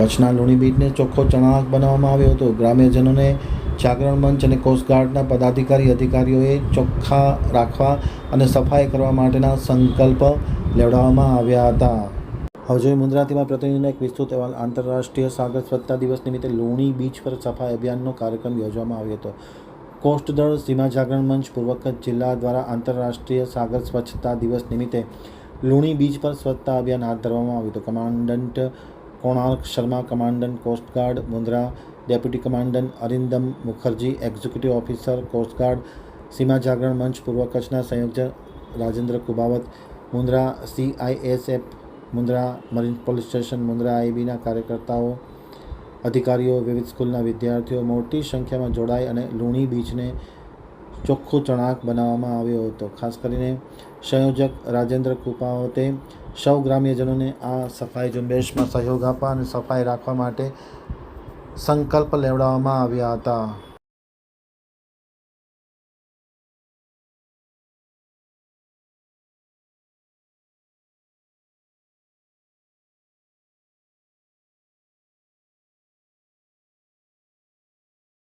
કચ્છના લુણી બીચને ચોખ્ખો ચણાક બનાવવામાં આવ્યો હતો. ગ્રામ્યજનોને જાગરણ મંચ અને કોસ્ટગાર્ડના પદાધિકારી અધિકારીઓએ ચોખ્ખા રાખવા અને સફાઈ કરવા માટેના સંકલ્પ લેવડાવવામાં આવ્યા હતા. હવે જોઈએ મુન્દ્રાતીમાં પ્રતિનિધિનો એક વિસ્તૃત અહેવાલ. આંતરરાષ્ટ્રીય સાગર સ્વચ્છતા દિવસ નિમિત્તે લુણી બીચ પર સફાઈ અભિયાનનો કાર્યક્રમ યોજવામાં આવ્યો હતો. કોસ્ટદળ સીમા જાગરણ મંચ પૂર્વક જિલ્લા દ્વારા આંતરરાષ્ટ્રીય સાગર સ્વચ્છતા દિવસ નિમિત્તે લુણી બીચ પર સ્વચ્છતા અભિયાન હાથ ધરવામાં આવ્યું હતું. Commandant Konark Sharma commandant coast guard Mundra, deputy commandant Arindam Mukherjee, executive officer coast guard Seema Jagran Manch, પૂર્વ કચ્છના સંયોજક Rajendra Kubavat, Mundra CISF Mundra marine police station, Mundra આઈબીના કાર્યકર્તાઓ, અધિકારીઓ, વિવિધ સ્કૂલના વિદ્યાર્થીઓ, મોટી સંખ્યામાં જોડાઈ અને લુણી બીચને ચોખ્ખું ચણાક બનાવવામાં આવ્યો હતો. ખાસ કરીને સંયોજક રાજેન્દ્ર કુપાવતે સૌ ગ્રામ્યજનોને આ સફાઈ ઝુંબેશમાં સહયોગ આપવા અને સફાઈ રાખવા માટે સંકલ્પ લેવડાવવામાં આવ્યા હતા.